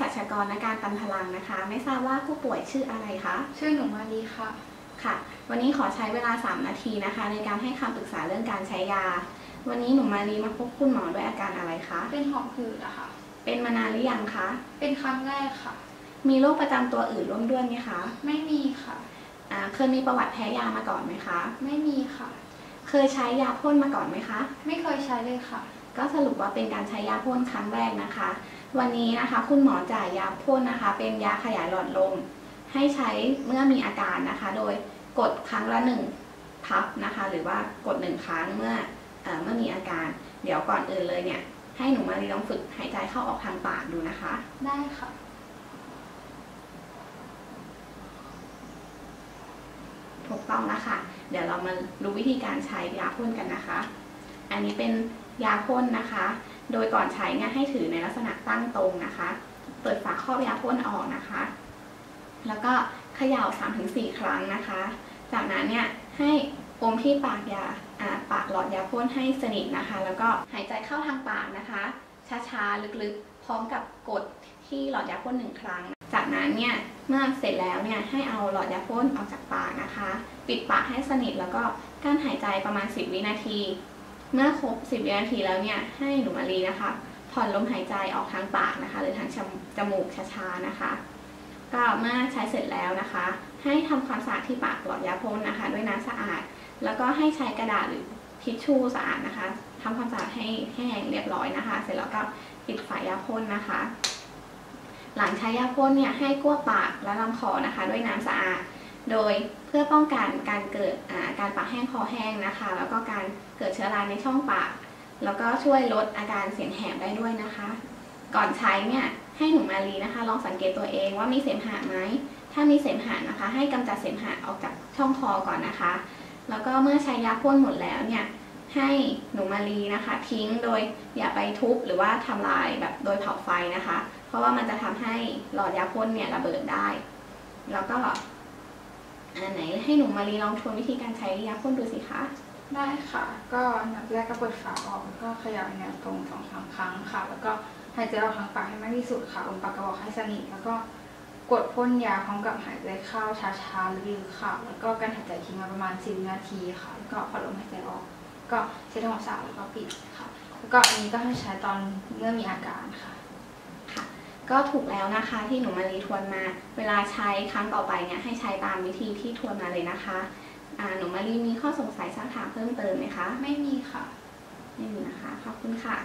กรณ์อาการปันพลังนะคะ ไม่ทราบว่าผู้ป่วยชื่ออะไรคะ ชื่อหนูมาลีค่ะ ค่ะ วันนี้ขอใช้เวลา 3 นาทีนะคะ ในการให้คำปรึกษาเรื่องการใช้ยา วันนี้หนูมารีมาพบคุณหมอด้วยอาการอะไรคะ เป็นหอบหืดอะค่ะ เป็นมานานหรือยังคะ เป็นครั้งแรกค่ะ มีโรคประจำตัวอื่นร่วมด้วยไหมคะ ไม่มีค่ะอ่าเคยมีประวัติแพ้ยามาก่อนไหมคะ ไม่มีค่ะ เคยใช้ยาพ่นมาก่อนไหมคะ ไม่เคยใช้เลยค่ะ ก็สรุปว่าเป็นการใช้ยาพ่นครั้งแรกนะคะ วันนี้นะคะ คุณหมอจ่ายยาพ่นนะคะ เป็นยาขยายหลอดลม ให้ใช้เมื่อมีอาการนะคะ โดยกดครั้งละหนึ่งพับนะคะ หรือว่ากดหนึ่งครั้งเมื่อเออเมื่อมีอาการ เดี๋ยวก่อนอื่นเลยเนี่ย ให้หนูมารีลองฝึกหายใจเข้าออกทางปากดูนะคะ ได้ค่ะถูกต้องแล้วค่ะ เดี๋ยวเรามารู้วิธีการใช้ยาพ่นกันนะคะ อันนี้เป็นยาพ่นนะคะ โดยก่อนใช้เนี่ยให้ถือในลักษณะตั้งตรงนะคะ เปิดฝาครอบยาพ่นออกนะคะ แล้วก็เขย่า 3-4 ครั้งนะคะ จากนั้นเนี่ยให้อมที่ปากยาอ่าปากหลอดยาพ่นให้สนิทนะคะ แล้วก็หายใจเข้าทางปากนะคะ ช้าๆ ลึกๆ พร้อมกับกดที่หลอดยาพ่นหนึ่งครั้ง จากนั้นเนี่ยเมื่อเสร็จแล้วเนี่ยให้เอาหลอดยาพ่นออกจากปากนะคะ ปิดปากให้สนิทแล้วก็กั้นหายใจประมาณ 10 วินาที เมื่อครบ 10วินาทีแล้วเนี่ยให้หนูมารีนะคะ ผ่อนลมหายใจออกทางปากนะคะ หรือทางจมูกช้าๆนะคะ ก็เมื่อใช้เสร็จแล้วนะคะ ให้ทำความสะอาดที่ปากหลอดยาพ่นนะคะ ด้วยน้ำสะอาด แล้วก็ให้ใช้กระดาษหรือทิชชู่สะอาดนะคะทำความสะอาดให้แห้งเรียบร้อยนะคะ เสร็จแล้วก็ปิดฝายาพ่นนะคะ หลังใช้ยาพ่นเนี่ยให้กั้วปากและลำคอนะคะ ด้วยน้ำสะอาด โดยเพื่อป้องกันการเกิดอาการปากแห้งคอแห้งนะคะ แล้วก็การเกิดเชื้อราในช่องปาก แล้วก็ช่วยลดอาการเสียงแหบได้ด้วยนะคะ ก่อนใช้เนี่ยให้หนูมารีนะคะ ลองสังเกตตัวเองว่ามีเสมหะไหมถ้ามีเสมหะนะคะ ให้กำจัดเสมหะออกจากช่องคอก่อนนะคะ แล้วก็เมื่อใช้ยาพ่นหมดแล้วเนี่ยให้หนูมารีนะคะ ทิ้งโดยอย่าไปทุบหรือว่าทำลายแบบโดยเผาไฟนะคะ เพราะว่ามันจะทำให้หลอดยาพ่นเนี่ยระเบิดได้ แล้วก็ อันไหนให้หนูมารีลองทวนวิธีการใช้ยาพ่นดูสิคะ ได้ค่ะ ก็นับแรกก็เปิดฝาออกแล้วก็ขยับแนวตรงสองสามครั้งค่ะ แล้วก็หายใจออกทางปากให้มากที่สุดค่ะอมปากกระบอกให้สนิทแล้วก็กดพ่นยาพร้อมกับหายใจเข้าช้าๆลึกๆค่ะ แล้วก็การหายใจทิ้งมาประมาณ10วินาทีค่ะแล้วก็ผ่อนลมหายใจออก ก็เช็ดทำความสะอาดแล้วก็ปิดค่ะ แล้วก็อันนี้ก็ให้ใช้ตอนเมื่อมีอาการค่ะ ก็ถูกแล้วนะคะที่หนูมารีทวนมา เวลาใช้ครั้งต่อไปเนี่ยให้ใช้ตามวิธีที่ทวนมาเลยนะคะหนูมารีมีข้อสงสัยสักถามเพิ่มเติมไหมคะ ไม่มีค่ะ ไม่มีนะคะ ขอบคุณค่ะ